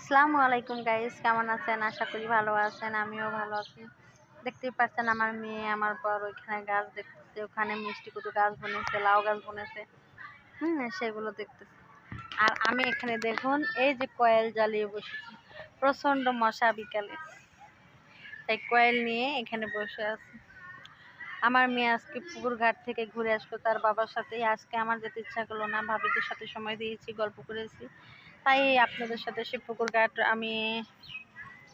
আসসালামু আলাইকুম গাইস কেমন আছেন? আশা করি ভালো আছেন, আমিও ভালো আছি। দেখতেই পাচ্ছেন আমার মেয়ে, আমার পর ওইখানে গাছ দেখতেছে, ওখানে মিষ্টি কুটু গাছ বনেছে, লাউ গাছ বনেছে। হুম, সেগুলো দেখতেছে। আর আমি এখানে দেখুন, এই যে কয়েল জ্বালিয়ে বসেছি, প্রচণ্ড মশা বিকালে। তাই কয়েল নিয়ে এখানে বসে আছি। আমার মেয়ে আজকে পুকুর ঘাট থেকে ঘুরে আসলো, তার বাবার সাথে আজকে আমার যেতে ইচ্ছা করল না, ভাবিদের সাথে সময় দিয়েছি, গল্প করেছি। তাই আপনাদের সাথে সে পুকুর ঘাট আমি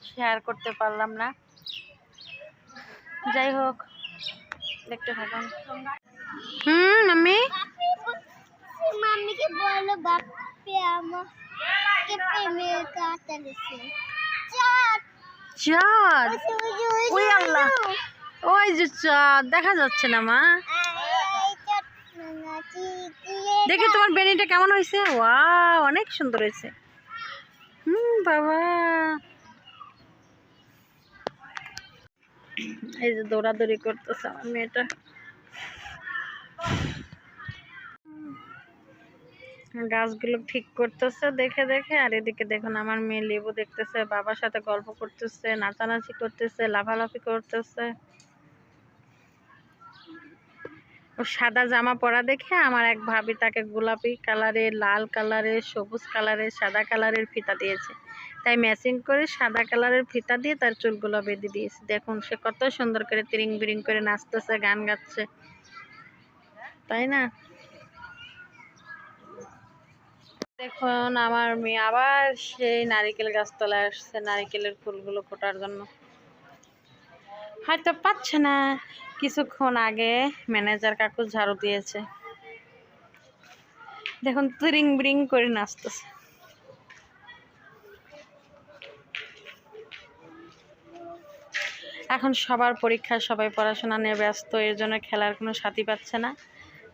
শেয়ার করতে পারলাম না। যাই হোক দেখতে থাকুন। হুম মাম্মি? মাম্মিকে বলো বাপে আমাকে চাঁদ চাঁদ ওই আল্লাহ। ওই যে। চাঁদ দেখা যাচ্ছে না মা? দেখি তোমার বেনিটা কেমন হয়েছে? ওয়াও, অনেক সুন্দর হয়েছে। হুম, বাবা। এই যে দৌড়াদৌড়ি করতেছে আমার মেয়েটা। গাছগুলো ঠিক করতেছে দেখে দেখে, আর এদিকে দেখুন আমার মেয়ে লেবু দেখতেছে, বাবার সাথে গল্প করতেছে, নাচানাচি করতেছে, লাফালাফি করতেছে। সাদা জামা পরা দেখে আমার এক ভাবি তাকে গোলাপি কালারের লাল কালারের সবুজ কালারের সাদা কালারের ফিতা দিয়েছে। তাই ম্যাচিং করে সাদা কালারের ফিতা দিয়ে তার চুলগুলো বেঁধে দিয়েছে। দেখুন সে কত সুন্দর করে তিরিং বিরিং করে নাচতেছে, গান গাচ্ছে। তাই না? দেখুন আমার মেয়ে আবার সেই নারিকেল গাছতলায় আসছে, নারিকেলের ফুলগুলো ফোটার জন্য। হয়তো পাচ্ছে না। কিছুক্ষণ আগে ম্যানেজার কাকু ঝাড়ু দিয়েছে। দেখুন, তিরিং বিরিং করে নাচতেছে। এখন সবার পরীক্ষা সবাই পড়াশোনা নিয়ে ব্যস্ত, এর জন্য খেলার কোনো সাথী পাচ্ছে না।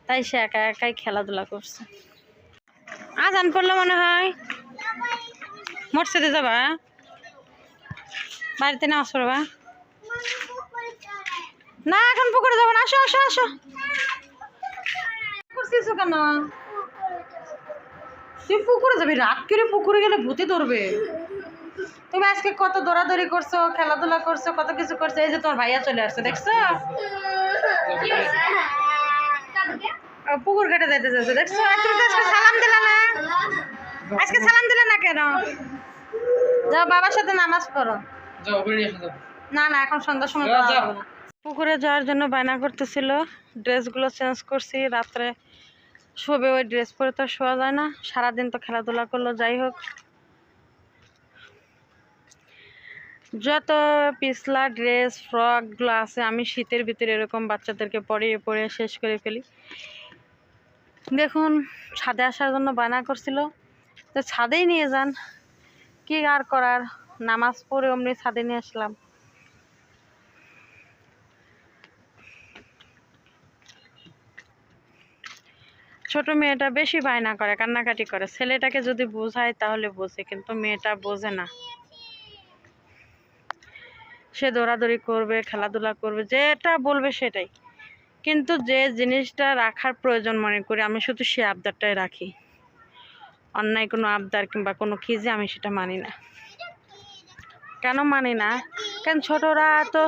তাই সে একা একাই খেলাধুলা করছে। আজান পড়ল মনে হয়। মসজিদে যাবা? বাড়িতে নামাজ পড়বা? না এখন পুকুরে যাব না। আসো আসো আসো। করছিস কেন? তুই পুকুরে যাবি? রাত করে পুকুরে গেলে ভূতে ধরবে। তুমি আজকে কত দৌড়াদৌড়ি করছ খেলাধুলা করছ কত কিছু করছ এই যে তোমার ভাইয়া চলে আসছে দেখছ? পুকুর ঘাটে যাইতে যাচ্ছে দেখছ? তুমি তো আজকে সালাম দিলা না। আজকে সালাম দিলে না কেন? যাও বাবার সাথে নামাজ পড়ো। না না এখন সন্ধ্যার সময় না। পুকুরে যাওয়ার জন্য বায়না করতেছিল। ড্রেসগুলো চেঞ্জ করছি, রাত্রে শোবে ওই ড্রেস পরে তো শোয়া যায় না। সারাদিন তো খেলাধুলা করল, যাই হোক। যত পিছলা ড্রেস ফ্রকগুলো আছে, আমি শীতের ভিতরে এরকম বাচ্চাদেরকে পরিয়ে পরে শেষ করে ফেলি। দেখুন, ছাদে আসার জন্য বায়না করছিল। তো ছাদেই নিয়ে যান। কি আর করার? নামাজ পড়ে অমনি ছাদে নিয়ে আসলাম। ছোট মেয়েটা বেশি বায়না করে, কান্নাকাটি করে। ছেলেটাকে যদি বোঝায় তাহলে বোঝে, কিন্তু মেয়েটা বোঝে না। সে দৌড়াদৌড়ি করবে, খেলাধুলা করবে, যেটা বলবে সেটাই। কিন্তু যে জিনিসটা রাখার প্রয়োজন মনে করি, আমি শুধু সে আবদারটাই রাখি। অন্যায় কোনো আবদার কিংবা কোনো খিজে আমি সেটা মানি না। কেন মানি না? কারণ ছোটরা তো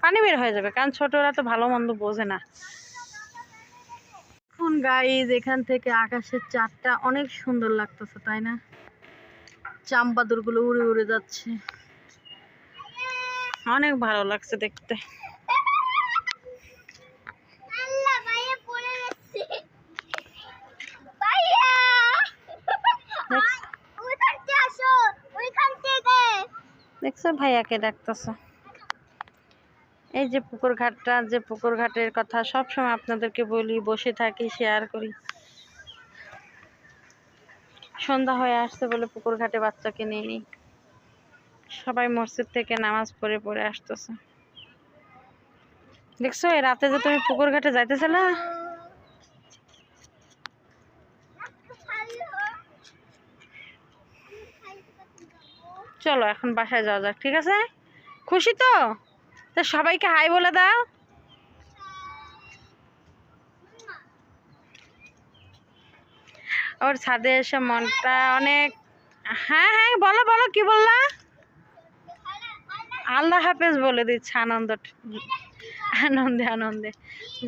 পানি বের হয়ে যাবে। কারণ ছোটরা তো ভালো মন্দ বোঝে না। এখন গাইজ এখান থেকে আকাশের চাঁদটা অনেক সুন্দর লাগতেছে তাই না? চাম্পাদুরগুলো উড়ে উড়ে যাচ্ছে। অনেক ভালো লাগছে দেখতে। দেখছ ভাইয়াকে ডাকতেছে। এই যে পুকুর ঘাটটা, যে পুকুর ঘাটের কথা সব সময় আপনাদেরকে বলি, বসে থাকি শেয়ার করি। সন্ধ্যা হয়ে আসছে বলে পুকুর ঘাটে বাচ্চাকে নিয়ে নিই সবাই মসজিদ থেকে নামাজ পড়ে পড়ে আসতেছে। দেখছ, এই রাতে যে তুমি পুকুর ঘাটে যাইতেছিলে? চলো, এখন বাসায় যাওয়া যাক, ঠিক আছে? খুশি তো? তো সবাইকে হাই বলে দাও। ওর ছাদে এসে মনটা অনেক হ্যাঁ হ্যাঁ বলো বলো, কি বললা? আল্লাহ হাফেজ বলে দিচ্ছে আনন্দ আনন্দে আনন্দে।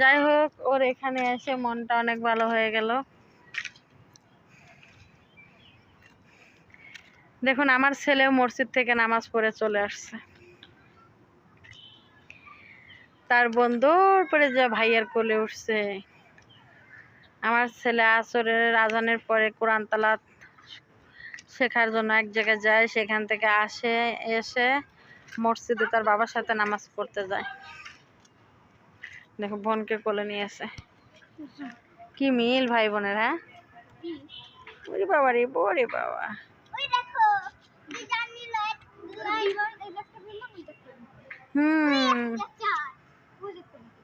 যাই হোক, ওর এখানে এসে মনটা অনেক ভালো হয়ে গেল। দেখুন, আমার ছেলেও মসজিদ থেকে নামাজ পড়ে চলে আসছে। তার বন্ধুর পরে যে ভাইয়ের কোলে উঠছে। আমার ছেলে আসরের আজানের পরে কোরআন তালাত শেখার জন্য এক জায়গায় যায় সেখান থেকে আসে এসে মসজিদে তার বাবার সাথে নামাজ পড়তে যায়। দেখো বোনকে কোলে নিয়েছে কি মিল ভাই বোনের হ্যাঁ? ওরে বাবা রে ওরে বাবা। হুম।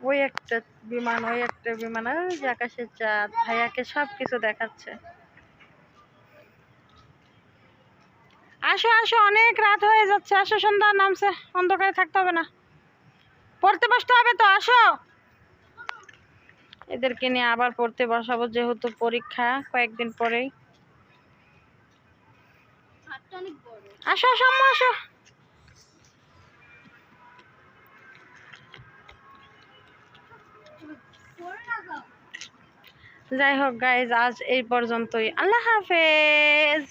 ওই একটা বিমান, ওই একটা বিমান, ওই যে আকাশের চাঁদ, ভাইয়াকে সব কিছু দেখাচ্ছে। আসো আসো, অনেক রাত হয়ে যাচ্ছে। আসো, সন্ধ্যা নামছে। অন্ধকারে থাকতে হবে না। পড়তে বসতে হবে তো, আসো। এদেরকে নিয়ে আবার পড়তে বসাবো, যেহেতু পরীক্ষা কয়েকদিন পরেই। আসো আসো আসো। যাই হোক গাইজ আজ এই পর্যন্তই। আল্লাহ হাফেজ!